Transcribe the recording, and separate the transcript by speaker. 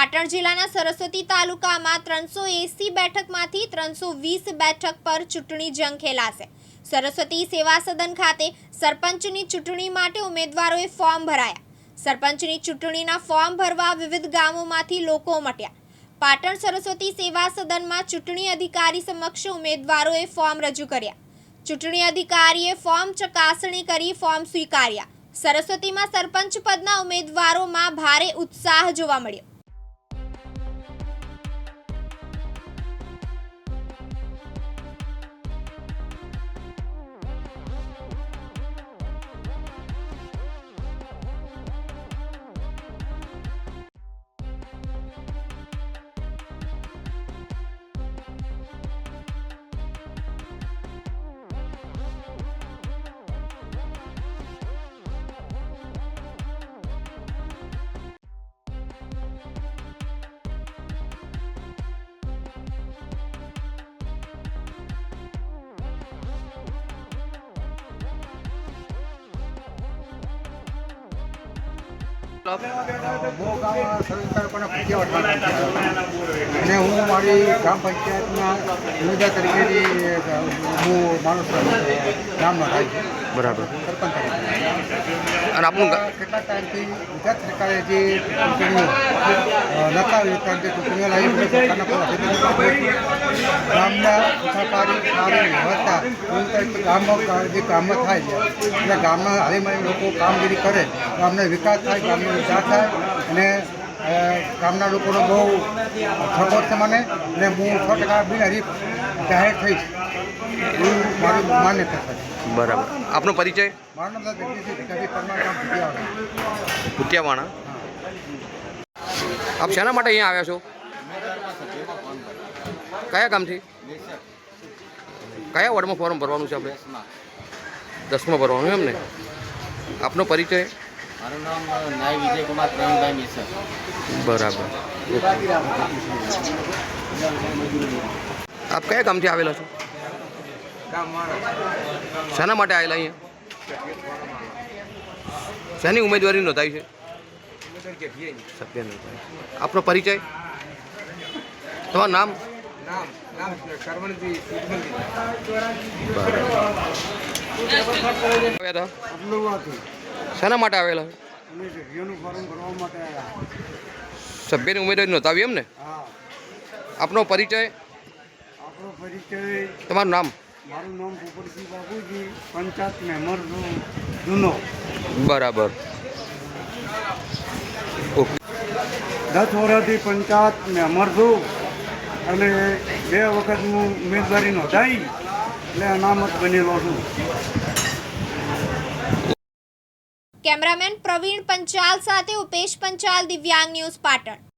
Speaker 1: પાટણ જિલ્લાના સરસ્વતી તાલુકામાં ત્રણસો એસી બેઠકમાંથી ત્રણસો વીસ બેઠક પર ચૂંટણી જંગ ખેલાશે. સરસ્વતી સેવા સદન ખાતે સરપંચની ચૂંટણી માટે ઉમેદવારોએ ફોર્મ ભરાયા. સરપંચની ચૂંટણીના ફોર્મ ભરવા વિવિધ ગામોમાંથી લોકો મટ્યા. પાટણ સરસ્વતી સેવા સદનમાં ચૂંટણી અધિકારી સમક્ષ ઉમેદવારોએ ફોર્મ રજૂ કર્યા. ચૂંટણી અધિકારીએ ફોર્મ ચકાસણી કરી ફોર્મ સ્વીકાર્યા. સરસ્વતીમાં સરપંચ પદના ઉમેદવારોમાં ભારે ઉત્સાહ જોવા મળ્યો.
Speaker 2: અને હું મારી ગ્રામ પંચાયતના યોજા તરીકેની હું માણસ ગામનો થાય છે.
Speaker 3: બરાબર.
Speaker 2: સરપંચ તરીકે.
Speaker 3: અને આપનું ગા-
Speaker 2: કેટલા ટાઈમથી ગુજરાત કે ચૂંટણીઓ લાવી. ગામના સુખાકારી સારી ગામમાં થાય છે એટલે ગામમાં હાલીમાં લોકો કામગીરી કરે, ગામનો વિકાસ થાય, ગામનો વિકાસ થાય, અને ગામના લોકોનો બહુ સપોર્ટ છે મને, અને હું સો ટકા બિનહરીફ જાહેર થઈ. એવું મારી માન્યતા છે.
Speaker 3: બરાબર. આપનો પરિચય?
Speaker 2: મારું નામ.
Speaker 3: ભૂતિયાવાણા આપ શેના માટે અહીંયા આવ્યા છો? કયા ગામથી? કયા વોર્ડમાં ફોર્મ ભરવાનું છે આપણે? દસમાં ભરવાનું એમ ને? આપનો પરિચય?
Speaker 4: મારું નામ નાય વિજયકુમાર પ્રવીણભાઈ મિશ્ર
Speaker 3: બરાબર. આપ કયા ગામથી આવેલા છો? શાના માટે આવેલા અહીંયા? શાની ઉમેદવારી નોંધાઈ છે? આપનો પરિચય? તમારું નામ? શાના માટે આવેલા
Speaker 2: સભ્યોનું
Speaker 3: ઉમેદવારી નોંધાવી એમ ને આપનો પરિચય?
Speaker 2: પરિચય
Speaker 3: તમારું નામ?
Speaker 2: મારું નામ ભૂપતસિંહ બાબુજી પંચાયત મેમ્બર છું જૂનો.
Speaker 3: બરાબર. ઓકે.
Speaker 2: દસ વર્ષથી પંચાયત મેમ્બર છું અને બે વખત હું ઉમેદવારી નોંધાઈ એટલે અનામત બનેલો છું.
Speaker 1: કેમેરામેન પ્રવીણ પંચાલ સાથે ઉપેશ પંચાલ દિવ્યાંગ ન્યૂઝ પાટણ.